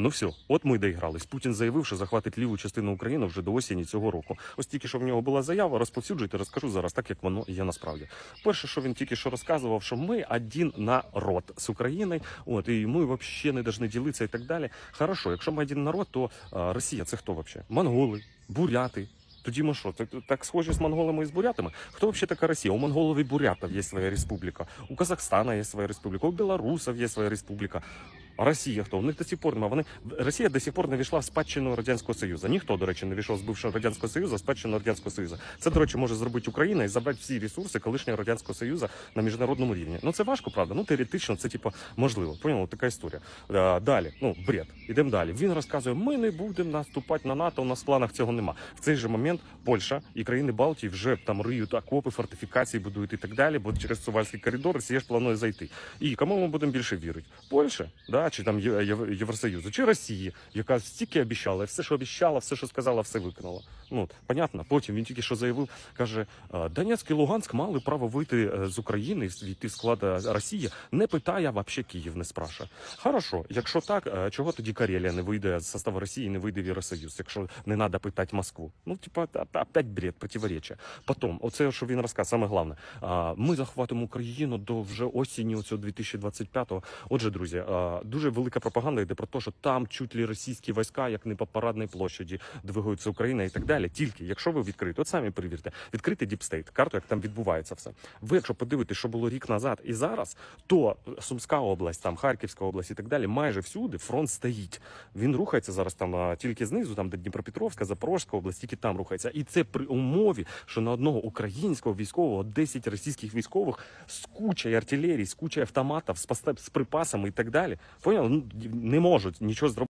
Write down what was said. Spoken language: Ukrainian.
Ну все, от ми доігрались. Путін заявив, що захватить ліву частину України вже до осені цього року. Ось тільки що в нього була заява, розповсюджуйте, розкажу зараз, так як воно є насправді. Перше, що він тільки що розказував, що ми один народ з України, от і ми взагалі не повинні ділитися і так далі. Хорошо, якщо ми один народ, то а, Росія це хто взагалі? Монголи, буряти. Тоді ми що, так, схожі з монголами і з бурятами? Хто взагалі така Росія? У монголів і бурятів є своя республіка, у Казахстана є своя республіка, у білорусів є своя республіка. Росія хто? У них до сих пор немає. Вони Росія до сих пор не війшла в спадщину радянського союзу. Ніхто, до речі, не війшов з бившого радянського союзу, в спадщину радянського союзу. Це, до речі, може зробити Україна і забрати всі ресурси колишнього радянського союзу на міжнародному рівні. Ну це важко, правда. Ну теоретично це типу можливо. Поняли? Така історія. Е, Далі, ну бред. Ідемо далі. Він розказує: ми не будемо наступати на НАТО. У нас в планах цього нема. В цей же момент Польща і країни Балтії вже там риють окопи, фортифікації будують і так далі. Бо через Сувальський коридор Росія ж планує зайти. І кому ми будемо більше вірити? Польща, да, чи там Євросоюзу, чи Росії, яка стільки обіцяла, все, що обіцяла, все, що сказала, все виконала. Ну понятно. Потім він тільки що заявив, каже: «Е, Донецьк і Луганськ мали право вийти е, з України війти в Росії. Не питає, а вообще Київ не спрашує. Хорошо, якщо так, е, чого тоді Карелія не вийде з составу Росії, не вийде в Євросоюз, якщо не треба питати Москву? Ну, типа, опять бред, противоречия. Потім, оце, що він розказав, саме головне, ми захватимо Україну до вже осені цього 2025-го. Отже, друзі, а, дуже велика пропаганда йде про те, що там чуть ли російські війська, як не по парадній площаді, двигаються Україна і так далі. Тільки якщо ви відкрите, от самі перевірте, відкрити Діпстейт, карту, як там відбувається все. Ви, якщо подивитесь, що було рік назад і зараз, то Сумська область, там Харківська область і так далі, майже всюди фронт стоїть. Він рухається зараз там тільки знизу, там де Дніпропетровська, Запорозька область, тільки там рухається. І це при умові, що на одного українського військового 10 російських військових з кучою артилерії, з кучою автоматів, з припасами і так далі. Поняли? Ну, не можуть нічого зробити.